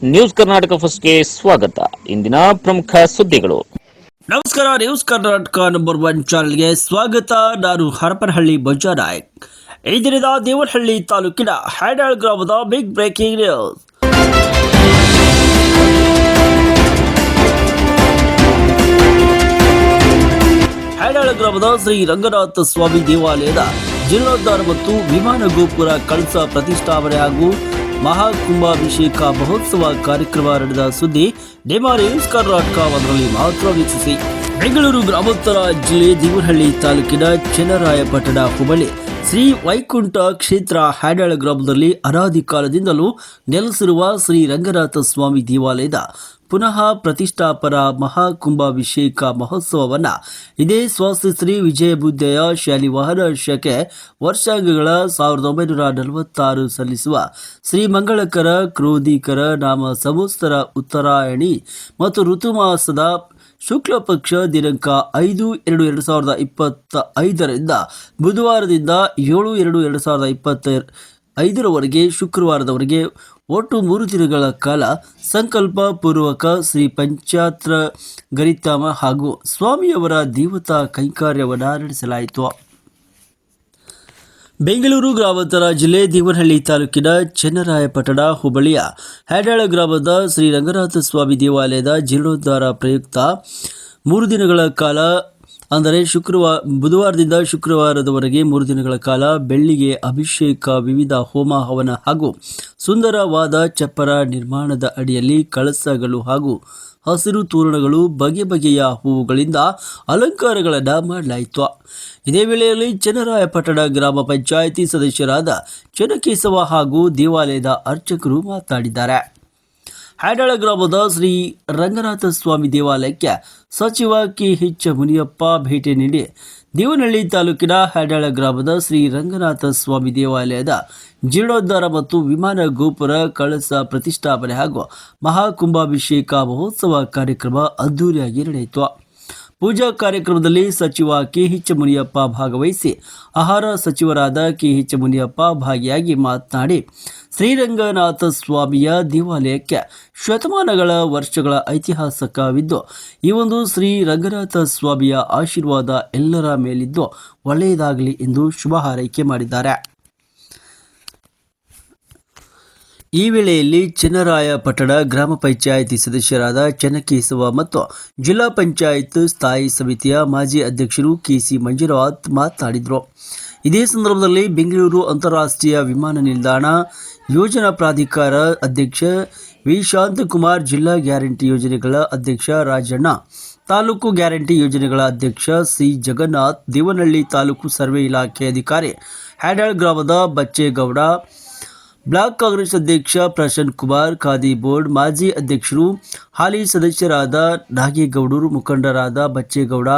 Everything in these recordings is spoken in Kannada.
ನ್ಯೂಸ್ ಕರ್ನಾಟಕ ಫಸ್ಟ್ಗೆ ಸ್ವಾಗತ. ಇಂದಿನ ಪ್ರಮುಖ ಸುದ್ದಿಗಳು. ನಮಸ್ಕಾರ, ನ್ಯೂಸ್ ಕರ್ನಾಟಕ ನಂಬರ್ ಒನ್ ಚಾನೆಲ್ಗೆ ಸ್ವಾಗತ. ನಾನು ಹರಪನಹಳ್ಳಿ ನಾಯಕ್ ಈ ದಿನದ ದೇವನಹಳ್ಳಿ ತಾಲೂಕಿನ ಹ್ಯಾಡಾಳ್ ಗ್ರಾಮದ ಬಿಗ್ ಬ್ರೇಕಿಂಗ್ ನ್ಯೂಸ್ ಹ್ಯಾಡಾಳ ಗ್ರಾಮದ ಶ್ರೀ ರಂಗನಾಥ ಸ್ವಾಮಿ ದೇವಾಲಯದ ಜೀರ್ಣೋದ್ಧಾರ ಮತ್ತು ವಿಮಾನ ಗೋಪುರ ಕಳಸ ಪ್ರತಿಷ್ಠಾಪನೆ ಹಾಗೂ ಮಹಾಕುಂಭಾಭಿಷೇಕ ಮಹೋತ್ಸವ ಕಾರ್ಯಕ್ರಮ ನಡೆದ ಸುದ್ದಿ ಡೆಮಾ ಕರ್ನಾಟಕ ಅದರಲ್ಲಿ ಮಾತ್ರ ವೀಕ್ಷಿಸಿ. ಬೆಂಗಳೂರು ಗ್ರಾಮಾಂತರ ಜಿಲ್ಲೆ ದೇವನಹಳ್ಳಿ ತಾಲೂಕಿನ ಚೆನ್ನರಾಯಪಟ್ಟಣ ಹುಬ್ಬಳ್ಳಿ, ಶ್ರೀ ವೈಕುಂಠ ಕ್ಷೇತ್ರ ಹ್ಯಾಡಾಳ ಗ್ರಾಮದಲ್ಲಿ ಅನಾದಿ ಕಾಲದಿಂದಲೂ ನೆಲೆಸಿರುವ ಶ್ರೀ ರಂಗನಾಥ ಸ್ವಾಮಿ ದೇವಾಲಯದ ಪುನಃ ಪ್ರತಿಷ್ಠಾಪರ ಮಹಾಕುಂಭಾಭಿಷೇಕ ಮಹೋತ್ಸವವನ್ನು ಇದೇ ಸ್ವಾಸ್ತಿ ಶ್ರೀ ವಿಜಯಬುದ್ಧಯ ಶಾಲಿ ಶಕೆ ವರ್ಷಾಂಗಗಳ ಸಾವಿರದ ಒಂಬೈನೂರ ನಲವತ್ತಾರು ಸಲ್ಲಿಸುವ ಶ್ರೀ ಮಂಗಳಕರ ಕ್ರೋಧೀಕರ ನಾಮ ಸಂವತ್ಸರ ಉತ್ತರಾಯಣಿ ಮತ್ತು ಋತುಮಾಸದ ಶುಕ್ಲ ಪಕ್ಷ ದಿನಾಂಕ ಐದು ಎರಡು ಎರಡು ಸಾವಿರದ ಇಪ್ಪತ್ತ ಐದರಿಂದ ಬುಧವಾರದಿಂದ ಏಳು ಎರಡು ಎರಡು ಸಾವಿರದ ಇಪ್ಪತ್ತ ಐದರವರೆಗೆ ಶುಕ್ರವಾರದವರೆಗೆ ಒಟ್ಟು ಮೂರು ದಿನಗಳ ಕಾಲ ಸಂಕಲ್ಪ ಪೂರ್ವಕ ಶ್ರೀ ಪಂಚಾತ್ರ ಗರಿತಾಮ ಹಾಗೂ ಸ್ವಾಮಿಯವರ ದೇವತಾ ಕೈಂಕಾರ್ಯವನ್ನು ನಡೆಸಲಾಯಿತು. ಬೆಂಗಳೂರು ಗ್ರಾಮಾಂತರ ಜಿಲ್ಲೆ ದೇವನಹಳ್ಳಿ ತಾಲೂಕಿನ ಚೆನ್ನರಾಯಪಟ್ಟಣ ಹುಬಳಿಯ ಹ್ಯಾಡಾಳ ಗ್ರಾಮದ ಶ್ರೀ ರಂಗನಾಥ ಸ್ವಾಮಿ ದೇವಾಲಯದ ಜೀರ್ಣೋದ್ಧಾರ ಪ್ರಯುಕ್ತ ಮೂರು ದಿನಗಳ ಕಾಲ ಅಂದರೆ ಶುಕ್ರವಾರ, ಬುಧವಾರದಿಂದ ಶುಕ್ರವಾರದವರೆಗೆ ಮೂರು ದಿನಗಳ ಕಾಲ ಬೆಳ್ಳಿಗೆ ಅಭಿಷೇಕ, ವಿವಿಧ ಹೋಮ ಹವನ ಹಾಗೂ ಸುಂದರವಾದ ಚಪ್ಪರ ನಿರ್ಮಾಣದ ಅಡಿಯಲ್ಲಿ ಕಳಸಗಳು ಹಾಗೂ ಹಸಿರು ತೋರಣಗಳು ಬಗೆ ಬಗೆಯ ಹೂವುಗಳಿಂದ ಅಲಂಕಾರಗಳನ್ನು ಮಾಡಲಾಯಿತು. ಇದೇ ವೇಳೆಯಲ್ಲಿ ಚನ್ನರಾಯಪಟ್ಟಣ ಗ್ರಾಮ ಪಂಚಾಯಿತಿ ಸದಸ್ಯರಾದ ಚನ್ನಕೇಶವ ಹಾಗೂ ದೇವಾಲಯದ ಅರ್ಚಕರು ಮಾತನಾಡಿದ್ದಾರೆ ಹ್ಯಾಡಾಳ ಗ್ರಾಮದ ಶ್ರೀ ರಂಗನಾಥ ಸ್ವಾಮಿ ದೇವಾಲಯಕ್ಕೆ ಸಚಿವ ಕೆ ಎಚ್ ಮುನಿಯಪ್ಪ ಭೇಟಿ ನೀಡಿ ದೇವನಹಳ್ಳಿ ತಾಲೂಕಿನ ಹ್ಯಾಡಾಳ ಗ್ರಾಮದ ಶ್ರೀ ರಂಗನಾಥ ಸ್ವಾಮಿ ದೇವಾಲಯದ ಜೀರ್ಣೋದ್ಧಾರ ಮತ್ತು ವಿಮಾನ ಗೋಪುರ ಕಳಸ ಪ್ರತಿಷ್ಠಾಪನೆ ಹಾಗೂ ಮಹಾಕುಂಭಾಭಿಷೇಕ ಮಹೋತ್ಸವ ಕಾರ್ಯಕ್ರಮ ಅದ್ದೂರಿಯಾಗಿ ನಡೆಯಿತು. ಪೂಜಾ ಕಾರ್ಯಕ್ರಮದಲ್ಲಿ ಸಚಿವ ಕೆಎಚ್ ಮುನಿಯಪ್ಪ ಭಾಗವಹಿಸಿ ಆಹಾರ ಸಚಿವರಾದ ಕೆಎಚ್ ಮುನಿಯಪ್ಪ ಭಾಗಿಯಾಗಿ ಮಾತನಾಡಿ, ಶ್ರೀರಂಗನಾಥ ಸ್ವಾಮಿಯ ದೇವಾಲಯಕ್ಕೆ ಶತಮಾನಗಳ ವರ್ಷಗಳ ಐತಿಹಾಸಿಕವಿದ್ದು ಈ ಒಂದು ಶ್ರೀ ರಂಗನಾಥ ಸ್ವಾಮಿಯ ಆಶೀರ್ವಾದ ಎಲ್ಲರ ಮೇಲಿದ್ದು ಒಳ್ಳೆಯದಾಗಲಿ ಎಂದು ಶುಭ ಹಾರೈಕೆ ಮಾಡಿದ್ದಾರೆ. ಈ ವೇಳೆಯಲ್ಲಿ ಚೆನ್ನರಾಯಪಟ್ಟಣ ಗ್ರಾಮ ಪಂಚಾಯಿತಿ ಸದಸ್ಯರಾದ ಚೆನ್ನಕೇಶವ ಮತ್ತು ಜಿಲ್ಲಾ ಪಂಚಾಯತ್ ಸ್ಥಾಯಿ ಸಮಿತಿಯ ಮಾಜಿ ಅಧ್ಯಕ್ಷರು ಕೆಸಿ ಮಂಜುನಾಥ್ ಮಾತನಾಡಿದರು. ಇದೇ ಸಂದರ್ಭದಲ್ಲಿ ಬೆಂಗಳೂರು ಅಂತಾರಾಷ್ಟ್ರೀಯ ವಿಮಾನ ನಿಲ್ದಾಣ ಯೋಜನಾ ಪ್ರಾಧಿಕಾರ ಅಧ್ಯಕ್ಷ ವಿ ಶಾಂತಕುಮಾರ್ ಜಿಲ್ಲಾ ಗ್ಯಾರಂಟಿ ಯೋಜನೆಗಳ ಅಧ್ಯಕ್ಷ ರಾಜಣ್ಣ, ತಾಲೂಕು ಗ್ಯಾರಂಟಿ ಯೋಜನೆಗಳ ಅಧ್ಯಕ್ಷ ಸಿ ಜಗನ್ನಾಥ್, ದೇವನಹಳ್ಳಿ ತಾಲೂಕು ಸರ್ವೆ ಇಲಾಖೆ ಅಧಿಕಾರಿ ಹ್ಯಾಡಾಳ್ ಗ್ರಾಮದ ಬಚ್ಚೇಗೌಡ ಬ್ಲಾಕ್ ಕಾಂಗ್ರೆಸ್ ಅಧ್ಯಕ್ಷ ಪ್ರಶಾಂತ್ ಕುಮಾರ್, ಖಾದಿ ಬೋರ್ಡ್ ಮಾಜಿ ಅಧ್ಯಕ್ಷರು, ಹಾಲಿ ಸದಸ್ಯರಾದ ನಾಗೇಗೌಡರು ಮುಖಂಡರಾದ ಬಚ್ಚೇಗೌಡ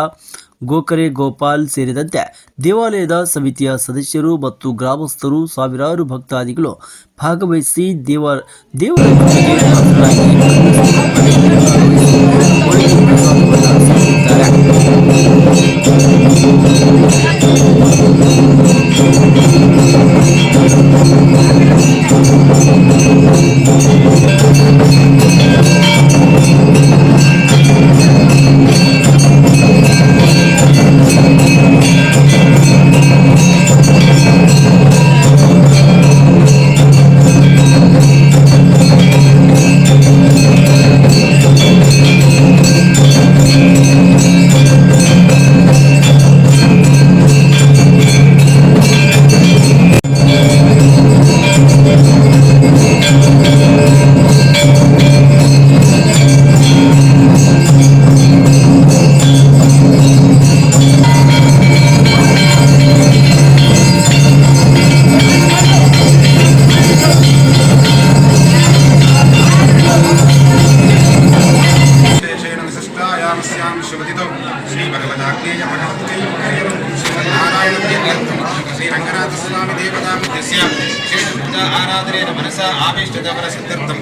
ಗೋಕರೆ ಗೋಪಾಲ್ ಸೇರಿದಂತೆ ದೇವಾಲಯದ ಸಮಿತಿಯ ಸದಸ್ಯರು ಮತ್ತು ಗ್ರಾಮಸ್ಥರು ಸಾವಿರಾರು ಭಕ್ತಾದಿಗಳು ಭಾಗವಹಿಸಿ ದೇವ ದೇವರ Estoy acá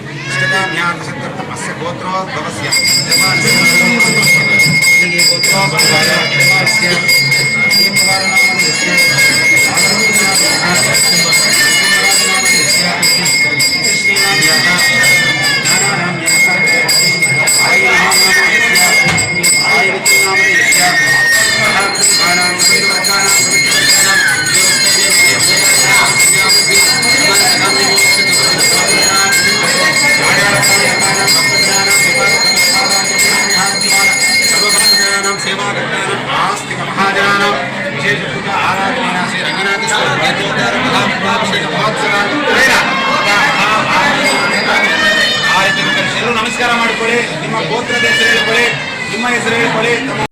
ನಮಸ್ಕಾರ ಮಾಡಿಕೊಳ್ಳಿ. ನಿಮ್ಮ ಗೋತ್ರದ ಹೆಸರು ಹೇಳ್ಕೊಳ್ಳಿ ನಿಮ್ಮ ಹೆಸರು ಹೇಳ್ಕೊಳ್ಳಿ.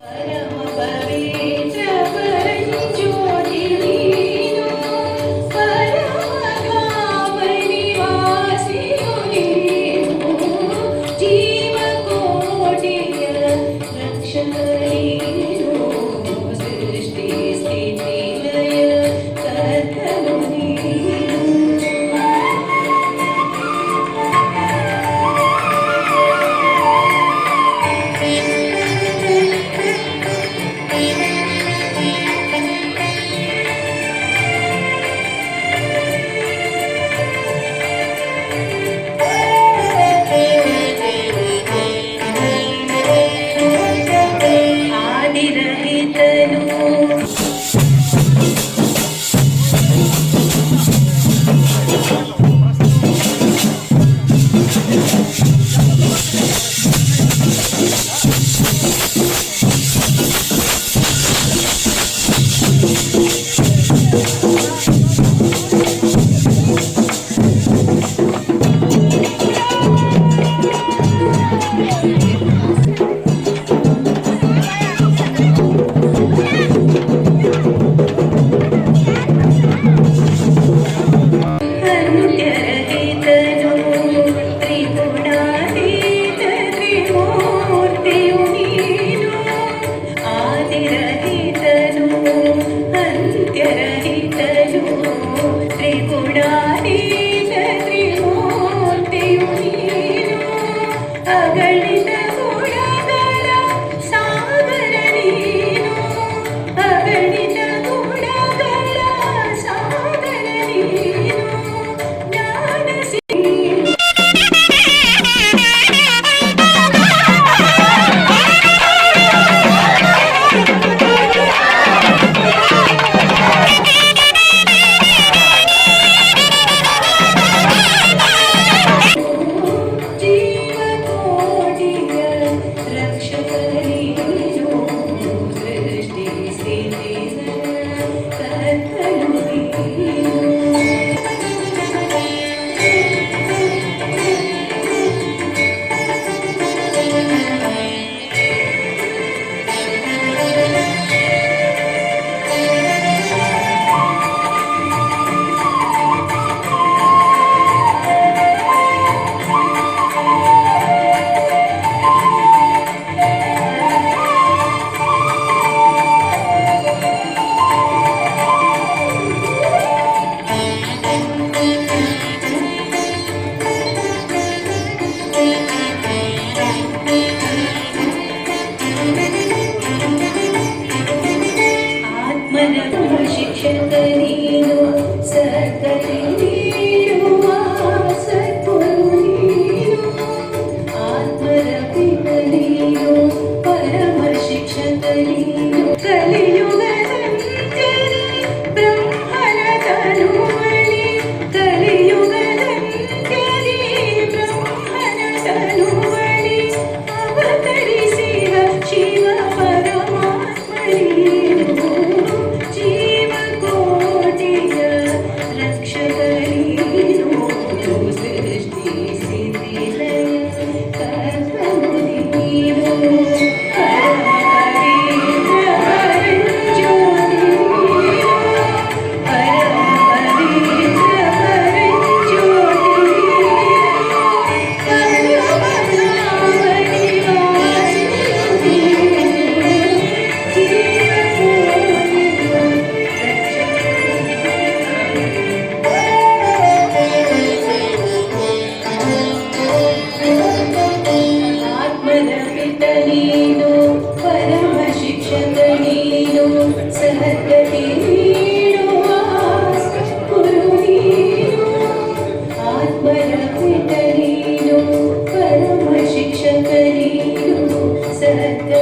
ಮಗಳಿದ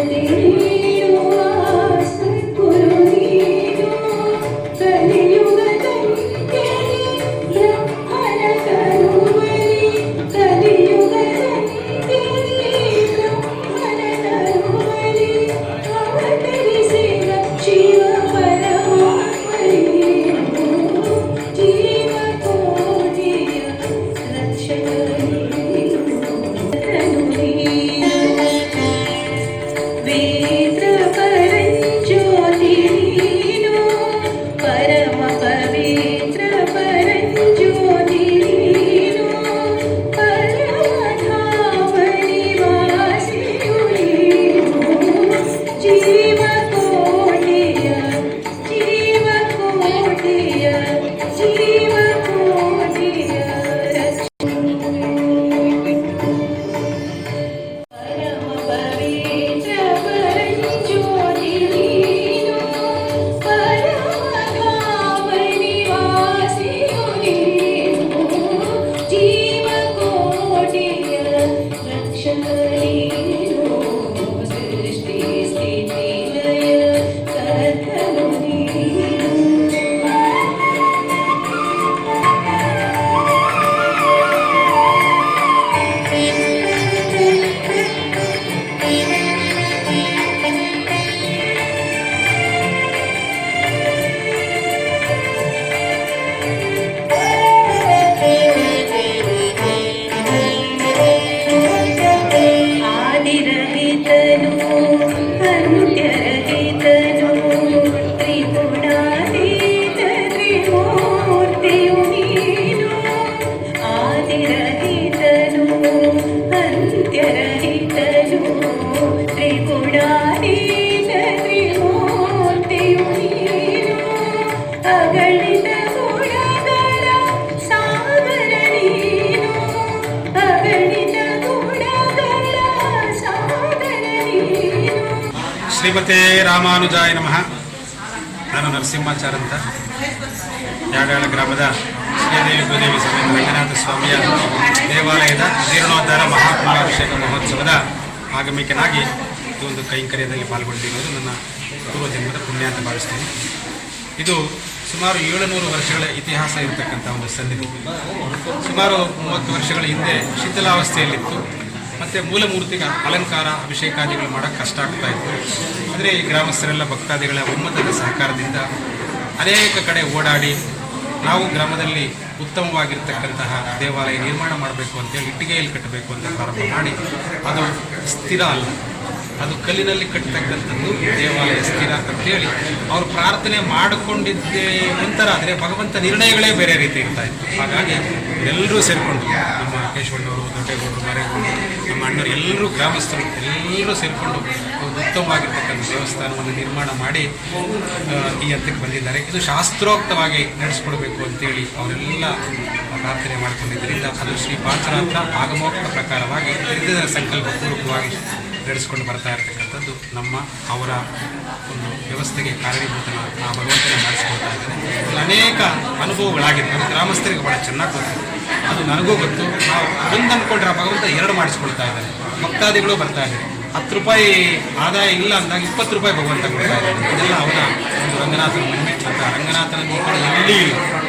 You. ರಾಮಾನುಜಾಯ ನಮಃ. ನಾನು ನರಸಿಂಹಾಚಾರ ಅಂತ. ಯಾಡಾಳ ಗ್ರಾಮದ ಶ್ರೀದೇವಿ ಭೂದೇವಿ ಶ್ರೀ ರಂಗನಾಥ ಸ್ವಾಮಿಯ ದೇವಾಲಯದ ಜೀರ್ಣೋದ್ಧಾರ ಮಹಾಕುಂಭಾಭಿಷೇಕ ಮಹೋತ್ಸವದ ಆಗಮಿಕನಾಗಿ ಈ ಒಂದು ಕೈಂಕರ್ಯದಲ್ಲಿ ಪಾಲ್ಗೊಂಡಿರುವುದು ನನ್ನ ಪೂರ್ವ ಜನ್ಮದ ಪುಣ್ಯ ಅಂತ ಭಾವಿಸ್ತೀನಿ. ಇದು ಸುಮಾರು ಏಳುನೂರು ವರ್ಷಗಳ ಇತಿಹಾಸ ಇರತಕ್ಕಂಥ ಒಂದು ಸನ್ನಿಧಿ. ಸುಮಾರು ಮೂವತ್ತು ವರ್ಷಗಳ ಹಿಂದೆ ಶಿಥಿಲಾವಸ್ಥೆಯಲ್ಲಿತ್ತು. ಮತ್ತು ಮೂಲಮೂರ್ತಿಗೆ ಅಲಂಕಾರ ಅಭಿಷೇಕಾದಿಗಳು ಮಾಡೋಕ್ಕೆ ಕಷ್ಟ ಆಗ್ತಾ ಇತ್ತು ಆದರೆ ಈ ಗ್ರಾಮಸ್ಥರೆಲ್ಲ ಭಕ್ತಾದಿಗಳ ಒಮ್ಮತದ ಸಹಕಾರದಿಂದ ಅನೇಕ ಕಡೆ ಓಡಾಡಿ ನಾವು ಗ್ರಾಮದಲ್ಲಿ ಉತ್ತಮವಾಗಿರ್ತಕ್ಕಂತಹ ದೇವಾಲಯ ನಿರ್ಮಾಣ ಮಾಡಬೇಕು ಅಂತೇಳಿ ಇಟ್ಟಿಗೆಯಲ್ಲಿ ಕಟ್ಟಬೇಕು ಅಂತ ಪ್ರಾರಂಭ ಮಾಡಿ, ಅದು ಸ್ಥಿರ ಅಲ್ಲ. ಅದು ಕಲ್ಲಿನಲ್ಲಿ ಕಟ್ಟತಕ್ಕಂಥದ್ದು ದೇವಾಲಯ ಸ್ಥಿರ ಅಂತೇಳಿ ಅವರು ಪ್ರಾರ್ಥನೆ ಮಾಡಿಕೊಂಡಿದ್ದೆ ನಂತರ ಆದರೆ ಭಗವಂತ ನಿರ್ಣಯಗಳೇ ಬೇರೆ ರೀತಿ ಇರ್ತಾ ಇತ್ತು. ಹಾಗಾಗಿ ಎಲ್ಲರೂ ಸೇರಿಕೊಂಡು ನಮ್ಮ ಕೇಶವಣ್ಣವರು ದೊಡ್ಡೇಗೌಡರು, ಮರೇಗೌಡರು, ನಮ್ಮ ಅಣ್ಣರು ಎಲ್ಲರೂ ಗ್ರಾಮಸ್ಥರು ಎಲ್ಲರೂ ಸೇರಿಕೊಂಡು ಒಂದು ಉತ್ತಮವಾಗಿರ್ತಕ್ಕಂಥ ದೇವಸ್ಥಾನವನ್ನು ನಿರ್ಮಾಣ ಮಾಡಿ ಈ ಹಂತಕ್ಕೆ ಬಂದಿದ್ದಾರೆ. ಇದು ಶಾಸ್ತ್ರೋಕ್ತವಾಗಿ ನಡೆಸ್ಕೊಡ್ಬೇಕು ಅಂತೇಳಿ ಅವರೆಲ್ಲ ಪ್ರಾರ್ಥನೆ ಮಾಡಿಕೊಂಡಿದ್ದರಿಂದ ಅದು ಶ್ರೀ ಪಾಂಚರಾತ್ರ ಆಗಮೋಕ್ತ ಪ್ರಕಾರವಾಗಿ ಸಂಕಲ್ಪ ಪೂರ್ವಕವಾಗಿ ನಡೆಸ್ಕೊಂಡು ಬರ್ತಾ ಇರತಕ್ಕಂಥದ್ದು ನಮ್ಮ ಅವರ ಒಂದು ವ್ಯವಸ್ಥೆಗೆ ಕಾರಣೀಭೂತನ ಆ ಭಗವಂತನೇ ಮಾಡಿಸ್ಕೊಳ್ತಾ ಇದ್ದಾರೆ ಅನೇಕ ಅನುಭವಗಳಾಗಿದೆ ಗ್ರಾಮಸ್ಥರಿಗೆ ಭಾಳ ಚೆನ್ನಾಗಿ ಗೊತ್ತು. ಅದು ನನಗೂ ಗೊತ್ತು. ನಾವು ಅದೊಂದು ಅಂದ್ಕೊಂಡ್ರೆ ಆ ಭಗವಂತ ಎರಡು ಮಾಡಿಸ್ಕೊಳ್ತಾ ಇದ್ದಾರೆ ಭಕ್ತಾದಿಗಳು ಬರ್ತಾ ಇದ್ದಾರೆ. ಹತ್ತು ರೂಪಾಯಿ ಆದಾಯ ಇಲ್ಲ ಅಂದಾಗ ಇಪ್ಪತ್ತು ರೂಪಾಯಿ ಭಗವಂತ ಕೊಡ್ತಾ ಇದ್ದಾರೆ ಇದೆಲ್ಲ ಅವನ ಒಂದು ರಂಗನಾಥನ ಮಹಿಮೆ ಅಂತ ರಂಗನಾಥನ ಕಡೆ ಎಲ್ಲಿ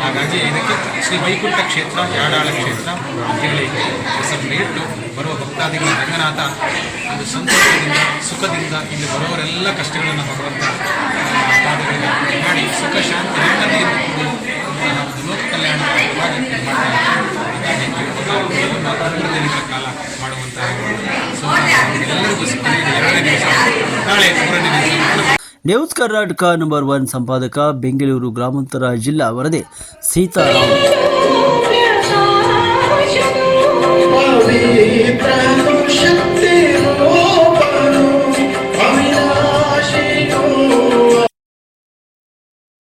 ಹಾಗಾಗಿ ಇದಕ್ಕೆ ಶ್ರೀ ವೈಕುಂಠ ಕ್ಷೇತ್ರ, ಯಾಡಾಳ ಕ್ಷೇತ್ರ ಅಂತೇಳಿ ಹೆಸರನ್ನು ಇಟ್ಟು ಬರುವ ಭಕ್ತಾದಿಗಳ ರಂಗನಾಥ, ಒಂದು ಸಂತೋಷದಿಂದ, ಸುಖದಿಂದ ಇಲ್ಲಿ ಬರೋರೆಲ್ಲ ಕಷ್ಟಗಳನ್ನು ಭಗವಂತ ಮಾಡಿ ಸುಖ, ಶಾಂತಿ ನೆಮ್ಮದಿಯಿಂದ ನ್ಯೂಸ್ ಕರ್ನಾಟಕ ನಂಬರ್ ಒನ್ ಸಂಪಾದಕ ಬೆಂಗಳೂರು ಗ್ರಾಮಾಂತರ ಜಿಲ್ಲಾ ವರದಿ. ಸೀತಾರಾಮ್